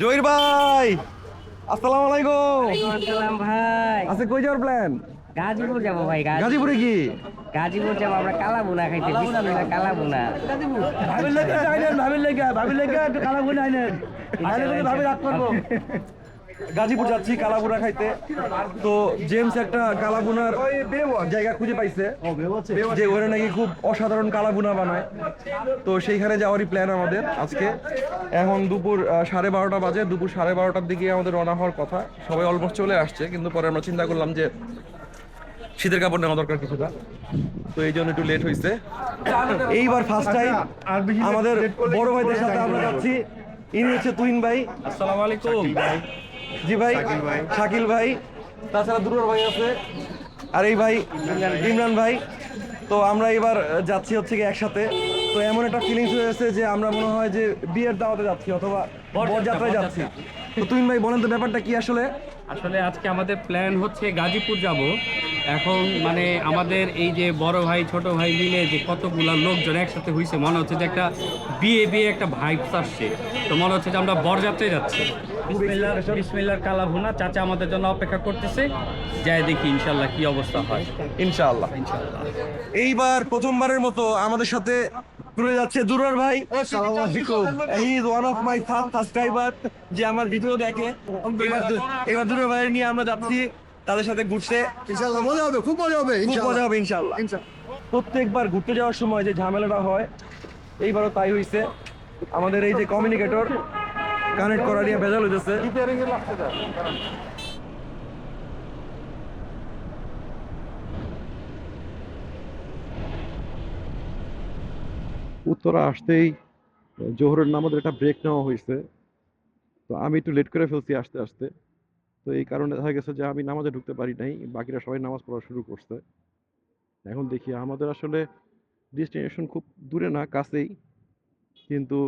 জহির ভাই আসসালামু আলাইকুম। আসসালাম ভাই। আচ্ছা কই যাওয়ার প্ল্যান গাজীপুর যাব ভাই গাজীপুরে। কি? গাজীপুর যাব আমরা কালা বুনা খাইতে বিসমিল্লাহ কালা বুনা ভাবির লেগে ভাবির লেগে ভাবির লেগে একটু কালা বুনা আইনেন ভাবির কিন্তু ভাবি রাগ করব। গাজীপুর যাচ্ছি কালাবুনা খাইতে। তো জেমস একটা কালাবুনার জায়গা খুঁজে পাইছে। যে ওখানে নাকি খুব অসাধারণ কালাবুনা বানায়। তো সেইখানে যাওয়ারই প্ল্যান আমাদের আজকে। এখন দুপুর সাড়ে বারোটা বাজে। দুপুর সাড়ে বারোটার দিকে আমাদের রওনা হওয়ার কথা। সবাই অলমোস্ট চলে আসছে কিন্তু পরে আমরা চিন্তা করলাম যে শীতের কাপড় নেওয়া দরকার কিছুটা। তো এই জন্য একটু লেট হয়েছে এইবার ফার্স্ট টাইম আমাদের বড় ভাইদের সাথে আমরা যাচ্ছি। ইনি হচ্ছে তুহিন ভাই। আসসালামু আলাইকুম। জি ভাই শাকিল ভাই। তাছাড়া দুর্গর ভাই আছে। আর এই ভাই ইমরান ভাই। তো আমরা এবার যাচ্ছি হচ্ছে কি একসাথে। তো এমন একটা ফিলিংস হয়েছে যে আমরা মনে হয় যে বিয়ের দাওয়াতে যাচ্ছি অথবা বরযাত্রায় যাচ্ছি। তো তুহিন ভাই বলেন তো ব্যাপারটা কি আসলে? আসলে আজকে আমাদের প্ল্যান হচ্ছে গাজীপুর যাব। এখন মানে আমাদের এই যে বড় ভাই ছোট ভাই মিলে যে কতগুলা লোকজন একসাথে হয়েছে মনে হচ্ছে যে একটা বিয়ে বিয়ে একটা ভাইবস আসছে। তো মনে হচ্ছে যে আমরা বরযাত্রায় যাচ্ছি। বিসমিল্লার কালা ভুনা চাচা আমাদের জন্য অপেক্ষা করতেছে। যাই দেখি ইনশাল্লাহ কি অবস্থা হয়। ইনশাআল্লাহ। এইবার প্রথমবারের মতো আমাদের সাথে ঘুরে যাচ্ছে দুরার ভাই। He is one of my first subscriber যে আমার ভিডিও দেখে। এবার এবার দুরার ভাই নিয়ে আমরা যাচ্ছি। তাদের সাথে ঘুরতে। ইনশাআল্লাহ মজা হবে খুব মজা হবে খুব মজা হবে ইনশাআল্লাহ। প্রত্যেকবার ঘুরতে যাওয়ার সময় যে ঝামেলাটা হয় এইবারও তাই হইছে। আমাদের এই যে কমিউনিকেটর কানেক্ট করা নিয়ে ভেজাল হইতেছে। উত্তরা আসতেই জোহরের নামাজের একটা ব্রেক নেওয়া হয়েছে। তো আমি একটু লেট করে ফেলছি আসতে আসতে। তো এই কারণে দেখা গেছে যে আমি নামাজে ঢুকতে পারি নাই, বাকিরা সবাই নামাজ পড়া শুরু করছে। এখন দেখি আমাদের আসলে ডেস্টিনেশন খুব দূরে না, কাছেই। কিন্তু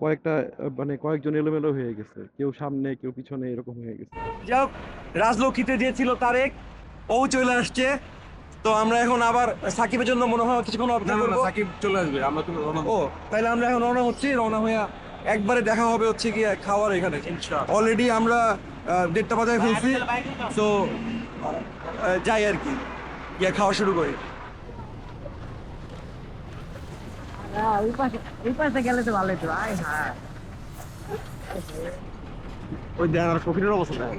কয়েকটা মানে কয়েকজন এলোমেলো হয়ে গেছে। কেউ সামনে, কেউ পিছনে, এরকম হয়ে গেছে। যাক রাজলক্ষীতে যে ছিল তারেক। ও চলে আসছে। তো আমরা এখন আবার সাকিবের জন্য মনে হয় কিছুক্ষণ অপেক্ষা করব। সাকিব চলে আসবে আমরা তো রওনা ও তাহলে আমরা এখন রওনা হচ্ছি রওনা হয়ে একবারে দেখা হবে হচ্ছে কি খাওয়ার এখানে। অলরেডি আমরা দেড়টা বাজায় ফেলছি তো। যাই আর কি। গিয়ে খাওয়া শুরু করি। হ্যাঁ, ওই পাশে ওই পাশে গেলে তো ভালোই তো আয় হ্যাঁ। ওই দেখ আর ফকিরের অবস্থা দেখ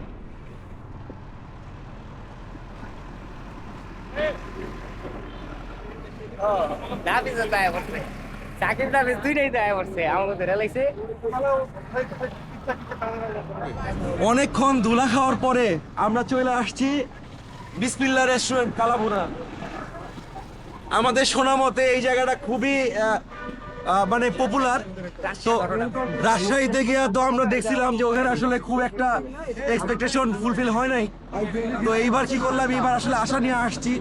অনেকক্ষণ ধুলা খাওয়ার পরে আমরা চলে আসছি বিসমিল্লা রেস্টুরেন্ট কালাভুনা। আমাদের শোনা মতে এই জায়গাটা খুবই মানে পপুলার তো রাজশাহীতে গিয়ে তো আমরা দেখছিলাম যে ওখানে আসলে খুব একটা এক্সপেকটেশন ফুলফিল হয় নাই। তো এইবার কি করলাম? এইবার আসলে আশা নিয়ে আসছি।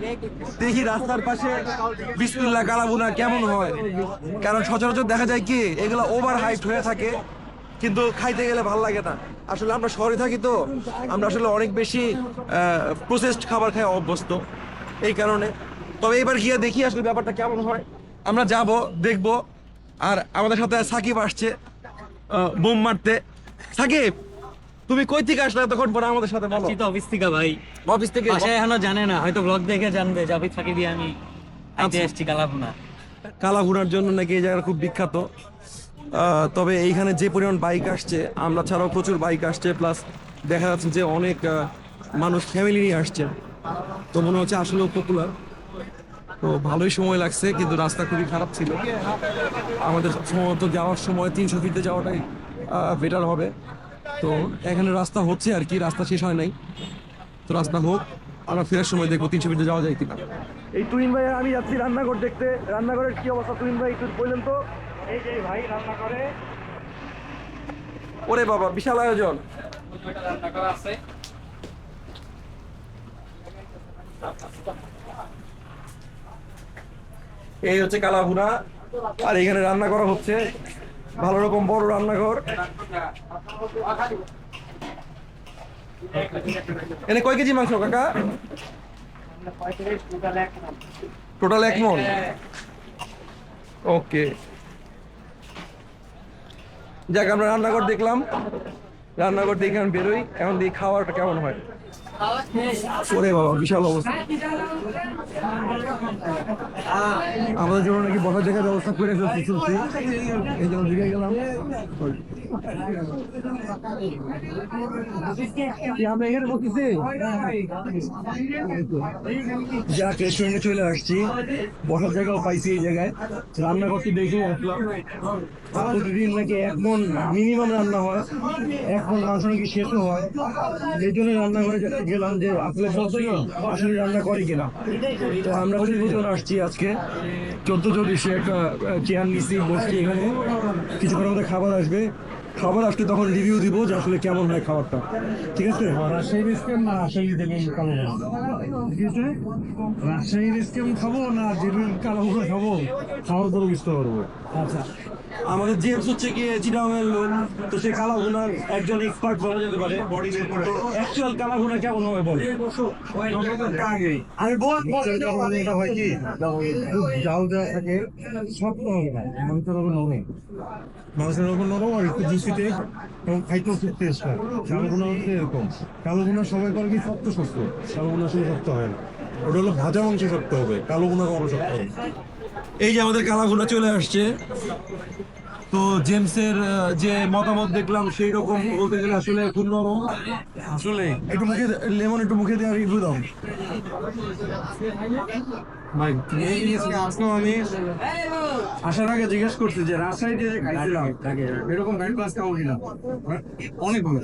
দেখি রাস্তার পাশে বিসমিল্লা কালাভুনা কেমন হয়। কারণ সচরাচর দেখা যায় কি, এগুলো ওভার হাইট হয়ে থাকে, কিন্তু খাইতে গেলে ভালো লাগে না। আসলে আমরা শহরে থাকি তো, আমরা আসলে অনেক বেশি প্রসেসড খাবার খাই অভ্যস্ত। এই কারণে। তবে এবার গিয়ে দেখি আসলে ব্যাপারটা কেমন হয়। আমরা যাব, দেখব। আর আমাদের সাথে সাকিব আসছে বোম মারতে। সাকিব তুমি কই থেকে আসলে তখন পরে আমাদের সাথে বলো? তো অফিস থেকে ভাই। অফিস থেকে? বাসায় এখনও জানে না হয়তো ব্লগ দেখে জানবে জাবিদ ফাঁকি দিয়ে আমি আইতে আসছি কালা ভুনা কালা ঘোরার জন্য নাকি এই জায়গা খুব বিখ্যাত। তবে এইখানে যে পরিমাণ বাইক আসছে আমরা ছাড়াও প্রচুর বাইক আসছে প্লাস দেখা যাচ্ছে যে অনেক মানুষ ফ্যামিলি নিয়ে আসছে। তো মনে হচ্ছে আসলেও পপুলার তো ভালোই সময় লাগছে কিন্তু রাস্তা খুবই খারাপ ছিল। আমাদের সম্ভবত যাওয়ার সময় তিনশো ফিটে যাওয়াটাই বেটার হবে। তো এখানে রাস্তা হচ্ছে আর কি রাস্তা শেষ হয় নাই। তো রাস্তা হোক আমরা ফেরার সময় দেখব তিনশো মিটার যাওয়া যায় কিনা। এই তুহিন ভাই আমি যাচ্ছি রান্নাঘর দেখতে। রান্নাঘরের কি অবস্থা তুহিন ভাই একটু বললেন তো? এই যে ভাই রান্না করে। ওরে বাবা বিশাল আয়োজন। রান্না করা আছে। এই হচ্ছে কালাভুনা। আর এখানে রান্না করা হচ্ছে। ভালো রকম বড় রান্নাঘর। এনে কয় কেজি মাংস কাকা? টোটাল এক মন। ওকে যাক, আমরা রান্নাঘর দেখলাম। রান্নাঘর দেখে বেরোই। এখন দেখি খাওয়াটা কেমন হয়। ওরে বাবা, বিশাল অবস্থা। আমাদের জন্য নাকি বসার জায়গার ব্যবস্থা করে ফেলছি এই জন্য দিকে গেলাম। চলে আসছি। বসার জায়গাও পাইছি এই জায়গায়। রান্না করতে দেখে আসলাম। প্রতিদিন নাকি এক মন মিনিমাম রান্না হয়। এক মন মাংস নাকি শেষও হয়। এই জন্য রান্নাঘরে গেলাম যে না, আসলে রান্না করে কিনা। তো আমরা প্রতিবেদন আসছি আজকে। চোদ্দ চল্লিশে একটা চেয়ার নিচ্ছি বসছি এখানে। কিছুক্ষণ মধ্যে খাবার আসবে। খাবার আসলে তখন রিভিউ দিব যে আসলে কেমন হয় খাবারটা। ঠিক আছে? রাজশাহীর স্কেম না রাজশাহী থেকে কালো ঠিক আছে রাজশাহীর স্কেম খাব না জেনুইন কালো খাব? খাওয়ার পরে বুঝতে পারব। আচ্ছা। আমাদের জেমস হচ্ছে কি চিটামের লোক তো সে কালাভুনার একজন এক্সপার্ট বলা যেতে পারে। তো অ্যাকচুয়াল কালাভুনা কেমন হবে বলে? আমি বল এটা হয় কি? খুব জাল দেওয়া থাকে শক্ত হবে না। ওপর নরম। মাংসের ওপর নরম আর একটু জুসিতে এবং খাইতেও খুব টেস্ট হয়। কালো গুণা হচ্ছে এরকম। কালো গুণা সবাই করে কি শক্ত শক্ত? কালো গুণা শুধু শক্ত হয় না। ওটা হলো ভাজা মাংস শক্ত হবে। কালো গুণা কখনো শক্ত হবে। এই যে আমাদের কালাভুনা চলে আসছে। তো জেমসের যে মতামত দেখলাম সেই রকম বলতে গেলে আসলে খুব নরম। আসলে? একটু মুখে লেমন একটু মুখে দেওয়ার রিভিউ দাও। ভাই আজকে আমি। আসার আগে জিজ্ঞেস করছি যে রাজশাহীতে যে খাইছিলাম এরকম ব্যান্ড ক্লাস কেমন কিনা অনেক ভালো।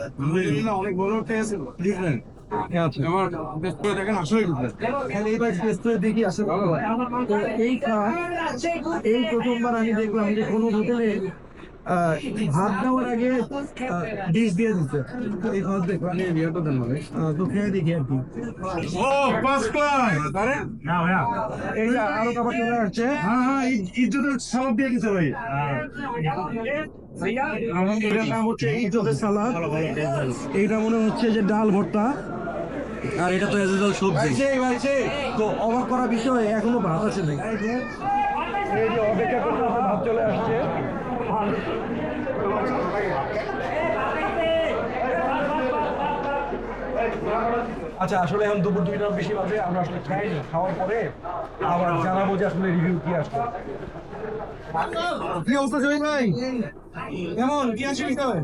অনেক ভালো। টেস্ট ডিফারেন্ট আমার টেস্ট করে দেখেন আসলে খালি এবার টেস্ট করে দেখি আসলে তো এই খাওয়া এই প্রথমবার আমি দেখলাম যে কোনো হোটেলে ভাত দেওয়ার আগে ডিশ দিয়ে দিচ্ছে এই দেখলাম বিয়েটা দেন মানে তো খেয়ে দেখি আর কি। ও ফার্স্ট ক্লাস আরে! না ভাইয়া। এই যে আরও খাবার চলে আসছে। হ্যাঁ হ্যাঁ ইজ্জতের সালাদ দিয়ে দিতে ভাই। এটার নাম হচ্ছে ইজ্জতের সালাদ এইটা মনে হচ্ছে যে ডাল ভর্তা। আর এটা তো এজেদাল সবজি। তো অবাক করা বিষয় এখনও ভাত আছে নাকি? এই যে অপেক্ষা করতে ভাত চলে আসছে। আচ্ছা আসলে এখন দুপুর দুইটার বেশি বাজে আমরা আসলে খাইনি খাওয়ার পরে আবার জানাব যে আসলে রিভিউ কি আসবে কি অবস্থা জয় ভাই? কেমন? কি আসে বিষয়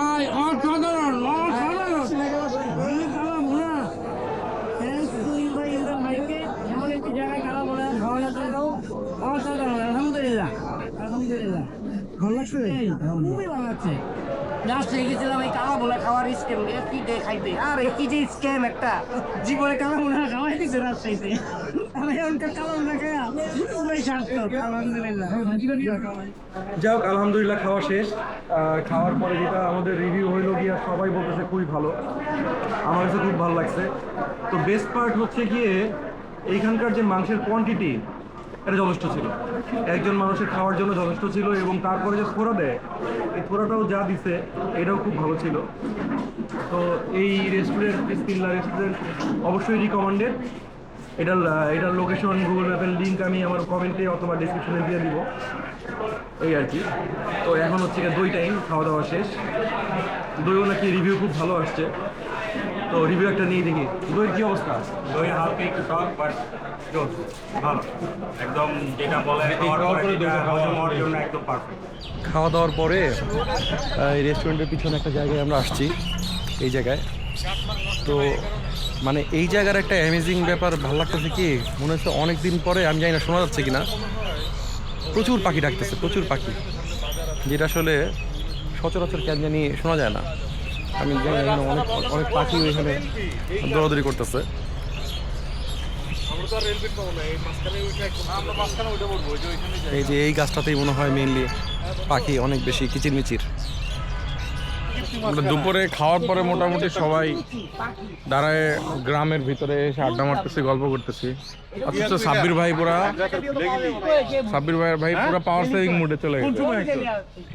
আয় অসাধারণ অসাধারণ এমন একটি জায়গায় খারাপ বলে খাওয়ানোর জন্য অসাধারণ আলহামদুলিল্লাহ আলহামদুলিল্লাহ ভালো লাগছে খুবই ভালো লাগছে রাস্তায় গেছিলাম এই কালা বলে খাওয়ার স্কেম কি দিয়ে খাইতে আর কি যে একটা। জীবনে কালা খাওয়াই রাজশাহীতে। যাই হোক আলহামদুলিল্লাহ খাওয়া শেষ। খাওয়ার পরে যেটা আমাদের রিভিউ হইল গিয়া সবাই বলতেছে খুবই ভালো। আমার কাছে খুব ভালো লাগছে। তো বেস্ট পার্ট হচ্ছে গিয়ে এইখানকার যে মাংসের কোয়ান্টিটি এটা যথেষ্ট ছিল। একজন মানুষের খাওয়ার জন্য যথেষ্ট ছিল এবং তারপরে যে থোড়া দেয়, এই থোড়াটাও যা দিছে, এটাও খুব ভালো ছিল। তো এই রেস্টুরেন্ট বিসমিল্লা রেস্টুরেন্ট অবশ্যই রিকমেন্ডেড এটার এটার লোকেশন গুগল ম্যাপের লিঙ্ক আমি আমার কমেন্টে অথবা ডিসক্রিপশনে দিয়ে দিব। এই আর কি। তো এখন হচ্ছে দই টাইম খাওয়া দাওয়া শেষ। দইও নাকি রিভিউ খুব ভালো আসছে। তো রিভিউ একটা নিয়ে দেখি। দইয়ের কি অবস্থা? দই হালকা একটু টক বাট ভালো। একদম যেটা বলে খাওয়ার জন্য একদম পারফেক্ট খাওয়া দাওয়ার পরে এই রেস্টুরেন্টের পিছনে একটা জায়গায় আমরা আসছি এই জায়গায়। তো মানে এই জায়গার একটা অ্যামেজিং ব্যাপার ভালো লাগতেছে কি মনে হচ্ছে অনেক দিন পরে আমি জানি না শোনা যাচ্ছে কিনা। প্রচুর পাখি ডাকতেছে প্রচুর পাখি। যেটা আসলে সচরাচর কেন জানি শোনা যায় না। আমি জানি অনেক অনেক পাখি এখানে দৌড়াদৌড়ি করতেছে। এই যে এই গাছটাতেই মনে হয় মেইনলি পাখি অনেক বেশি কিচিরমিচির। দুপুরে খাওয়ার পরে মোটামুটি সবাই দাঁড়ায় গ্রামের ভিতরে এসে আড্ডা মারতেছি, গল্প করতেছি। অথচ সাব্বির ভাই পুরা সাব্বির ভাই ভাই পুরা পাওয়ার সেভিং মুডে চলে গেছে।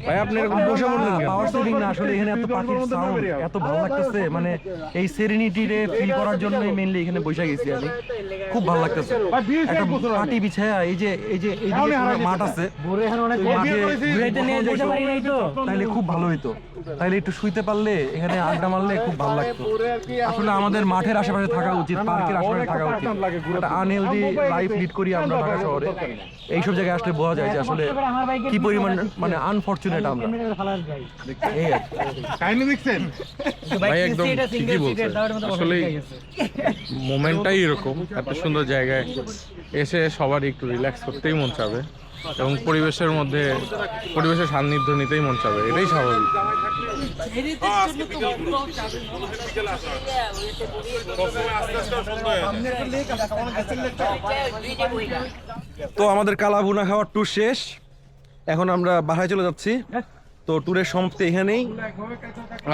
ভাই আপনি এরকম বসে পাওয়ার সেভিং না আসলে এখানে এত পাখির সাউন্ড এত ভালো লাগতেছে মানে এই সেরেনিটিরে ফিল করার জন্যই মেইনলি এখানে বসে গেছি আমি। খুব ভালো লাগতেছে। একটা পাটি বিছায়া এই যে এই যে এই মাঠ আছে। এই মাঠে তো। তাইলে খুব ভালো হইতো। তাইলে একটু শুইতে পারলে এখানে আড্ডা মারলে খুব ভালো লাগতো। আসলে আমাদের মাঠের আশেপাশে থাকা উচিত পার্কের আশেপাশে থাকা উচিত। একটা আনহেলদি লাইফ লিড করি আমরা ঢাকা শহরে এইসব জায়গায় আসলে বোঝা যায় যে আসলে কি পরিমাণ মানে আনফরচুনেট আমরা। এই আর কি। দেখছেন? ভাই একদম ঠিকই বলছেন। আসলে মোমেন্টটাই এরকম এত সুন্দর জায়গায় এসে সবার একটু রিল্যাক্স করতেই মন চাবে। এবং পরিবেশের মধ্যে, পরিবেশের সান্নিধ্য নিতেই মন চাবে, এটাই স্বাভাবিক। তো আমাদের কালা ভুনা খাওয়ার ট্যুর শেষ। এখন আমরা বাসায় চলে যাচ্ছি। তো ট্যুরের সমাপ্তি এখানেই।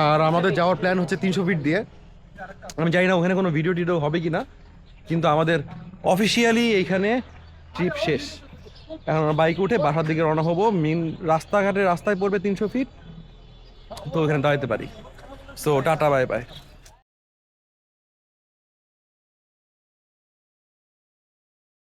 আর আমাদের যাওয়ার প্ল্যান হচ্ছে তিনশো ফিট দিয়ে। আমি জানি না ওখানে কোনো ভিডিও টিডিও হবে কি না কিন্তু আমাদের অফিসিয়ালি এইখানে ট্রিপ শেষ। এখন আমরা বাইকে উঠে বাসার দিকে রওনা হব। মেন রাস্তাঘাটে রাস্তায় পড়বে তিনশো ফিট তো ওখানে দাঁড়াতে পারি। So tata bye bye